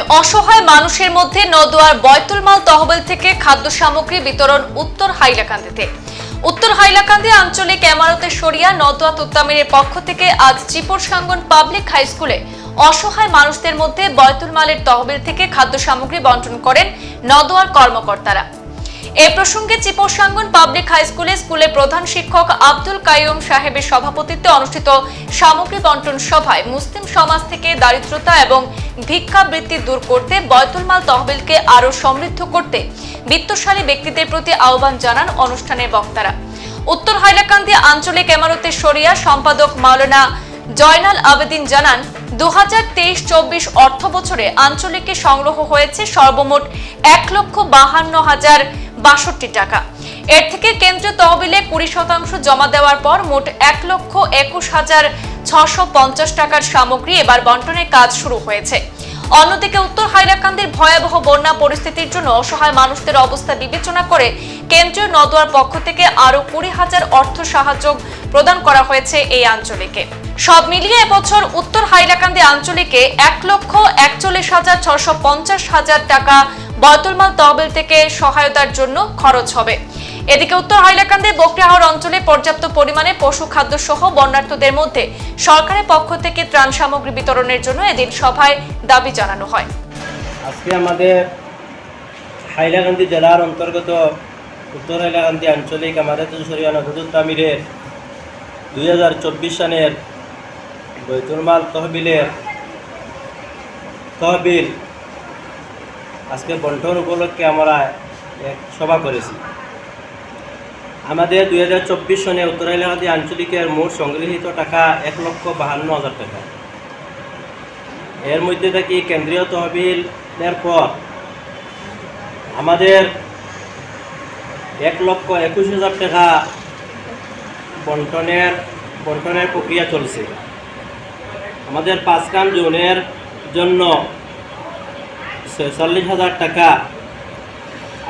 নয় অসহায় মানুষের মধ্যে নদোয়ার বয়তুলমাল তহবিল থেকে খাদ্য সামগ্রী বিতরণ উত্তর হাইলাকান্দিতে। উত্তর হাইলাকান্দি আঞ্চলিক এমারতে সরিয়া নদোয়া তুত্তামিরের পক্ষ থেকে আজ চিপর সাঙ্গন পাবলিক হাই স্কুলে অসহায় মানুষদের মধ্যে বয়তুল মালের তহবিল থেকে খাদ্য সামগ্রী বন্টন করেন নদোয়ার কর্মকর্তারা। এ প্রসঙ্গে চিপোসাঙ্গন পাবলিক হাই স্কুলে স্কুলের প্রধান শিক্ষক আব্দুল কাইয়ুম সাহেবের সভাপতিত্বে অনুষ্ঠিত সামগ্রী বন্টন সভায় মুসলিম সমাজ থেকে দারিদ্রতা এবং ভিক্ষাবৃত্তি দূর করতে বয়তুলমাল তহবিলকে আরও সমৃদ্ধ করতে বিত্তশালী ব্যক্তিদের প্রতি আহ্বান জানান অনুষ্ঠানের বক্তারা। উত্তর হাইলাকান্দি আঞ্চলিক এমারতের সরিয়া সম্পাদক মাওলানা জয়নাল আবেদিন জানান দু হাজার তেইশ চব্বিশ অর্থ বছরে আঞ্চলিকে সংগ্রহ হয়েছে সর্বমোট এক লক্ষ বাহান্ন হাজার বাষট্টি টাকা। এর থেকে কেন্দ্রীয় তহবিলে কুড়ি শতাংশ জমা দেওয়ার পর মোট এক লক্ষ একুশ হাজার ছশো পঞ্চাশ টাকার সামগ্রী এবার বন্টনের কাজ শুরু হয়েছে। অন্যদিকে উত্তর হাইলাকান্দির ভয়াবহ বন্যা পরিস্থিতির জন্য অসহায় মানুষদের অবস্থা বিবেচনা করে কেন্দ্রীয় নদোয়ার পক্ষ থেকে আরও কুড়ি হাজার অর্থ সাহায্য প্রদান করা হয়েছে এই আঞ্চলিকে। সব মিলিয়ে এবছর উত্তর হাইলাকান্দি আঞ্চলিকে এক লক্ষ একচল্লিশ হাজার ছশো পঞ্চাশ হাজার টাকা বয়তুলমাল তহবিল থেকে সহায়তার জন্য খরচ হবে। এদিকে উত্তর হাইলাকান্দি বকরিহাওড় অঞ্চলে পর্যাপ্ত পরিমাণে পশু খাদ্য সহ বন্যার্থদের মধ্যে সরকারের পক্ষ থেকে ত্রাণ সামগ্রী বিতরণের জন্য এদিন সভায় দাবি জানানো হয়। আজকে আমাদের হাইলাকান্দি জেলার অন্তর্গত উত্তর হাইলাকান্দি আঞ্চলিক আমাদের শরিয়া নদুদ তামিরের দুই হাজার চব্বিশ সালের বৈতুলমাল তহবিলের তহবিল আজকে বন্টন উপলক্ষে আমরা এক সভা করেছি। আমাদের দুই হাজার চব্বিশ সনে উত্তর হাইলাকান্দি আঞ্চলিকের মোট সংগৃহীত টাকা এক লক্ষ বাহান্ন হাজার টাকা। এর মধ্যে থেকে কেন্দ্রীয় তহবিলের পর আমাদের এক লক্ষ একুশ হাজার টাকা বন্টনের বন্টনের প্রক্রিয়া চলছে। আমাদের পাঁচগ্রাম জোনের জন্য ছেচল্লিশ হাজার টাকা।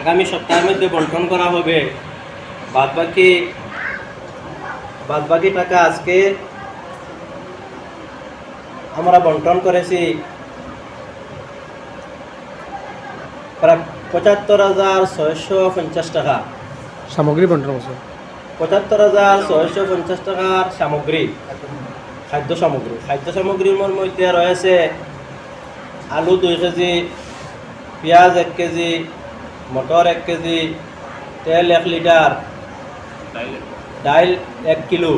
আগামী সপ্তাহের মধ্যে বন্টন করা হবে। বাদবাকি বাদবাকি টাকা আজকে আমরা বন্টন করেছি। প্রায় পঁচাত্তর হাজার ছয়শো পঞ্চাশ টাকা। সামগ্রী বন্টন করছে। পঁচাত্তর হাজার ছয়শো পঞ্চাশ টাকার সামগ্রী খাদ্য সামগ্রী। খাদ্য সামগ্রীর মধ্যে রয়েছে আলু দুই কেজি পেঁয়াজ এক কেজি মটর এক কেজি তেল এক লিটার ডাইল এক কিলো।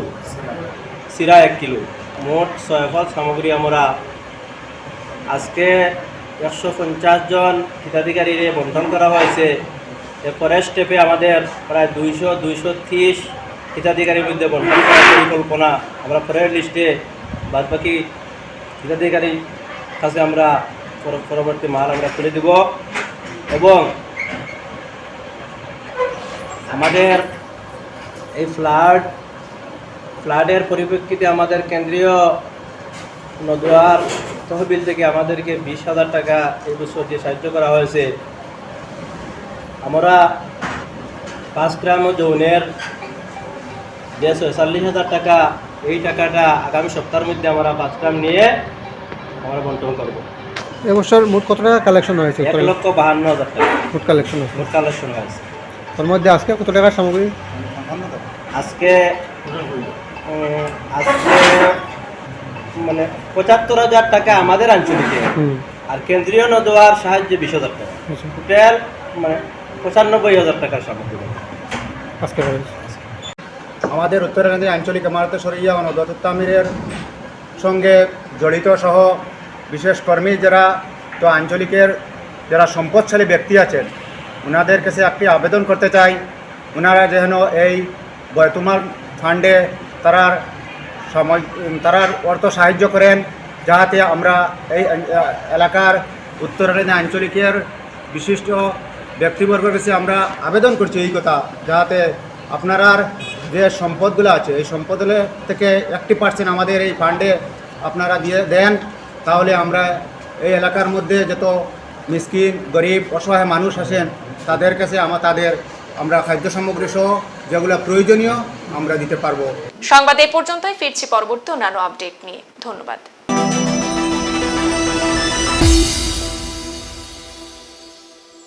চিরা এক কিলো মোট ছয়শো সামগ্রী আমরা আজকে একশো পঞ্চাশ জন হিতাধিকারীরে বন্টন করা হয়েছে এরপরে স্টেপে আমাদের প্রায় দুইশো দুইশো ত্রিশ হিতাধিকারীর মধ্যে বন্টন করার পরিকল্পনা আমরা পরের লিস্টে বাদবাকি হিতাধিকারীর কাছে আমরা পরবর্তী মাল আমরা তুলে দিব। এবং আমাদের এই ফ্লাড, ফ্লাডের পরিপ্রেক্ষিতে আমাদের কেন্দ্রীয় নদুয়ার তহবিল থেকে আমাদেরকে বিশ হাজার টাকা এই বছর যে সাহায্য করা হয়েছে। আমরা পাঁচ গ্রাম যৌনের যে ছয়চল্লিশ হাজার টাকা এই টাকাটা আগামী সপ্তাহের মধ্যে আমরা পাঁচ গ্রাম নিয়ে আমরা বন্টন করব। এবছর মোট কত টাকা কালেকশন হয়েছে? এক লক্ষ বাহান্ন হাজার টাকা। মোট কালেকশন হয়েছে। মোট কালেকশন হয়েছে। তার মধ্যে আজকে কত টাকার সামগ্রী? আজকে আজকে মানে পঁচাত্তর হাজার টাকা আমাদের আঞ্চলিকে আর কেন্দ্রীয় নদোয়ার সাহায্যে বিশ হাজার টাকা। আচ্ছা। টোটাল মানে পঁচানব্বই হাজার টাকার সামগ্রী। আজকে আমাদের উত্তরাখণ্ডে আঞ্চলিক ইমারতে সরিয়া ও নদতামিরের সঙ্গে জড়িত সহ বিশেষ কর্মী যারা তো আঞ্চলিকের যারা সম্পদশালী ব্যক্তি আছেন ওনাদের কাছে একটি আবেদন করতে চাই। ওনারা যেন এই বয়তুমাল ফান্ডে তারার সময় তারার অর্থ সাহায্য করেন, যাহাতে আমরা এই এলাকার উত্তরাখণ্ডে আঞ্চলিকের বিশিষ্ট ব্যক্তিবর্গের কাছে আমরা আবেদন করছি এই কথা, যাহাতে আপনারার যে সম্পদগুলো আছে, এই সম্পদগুলো থেকে একটি পার্সেন্ট আমাদের এই ফান্ডে আপনারা দিয়ে দেন। তাহলে আমরা এই এলাকার মধ্যে যত মিসকিন, গরিব, অসহায় মানুষ আছেন, তাদের কাছে আমরা তাদের আমরা খাদ্য সামগ্রী সহ যেগুলো প্রয়োজনীয় আমরা দিতে পারব। সংবাদ এই পর্যন্তই, ফিরছি পরবর্তী অন্যান্য আপডেট নিয়ে। ধন্যবাদ।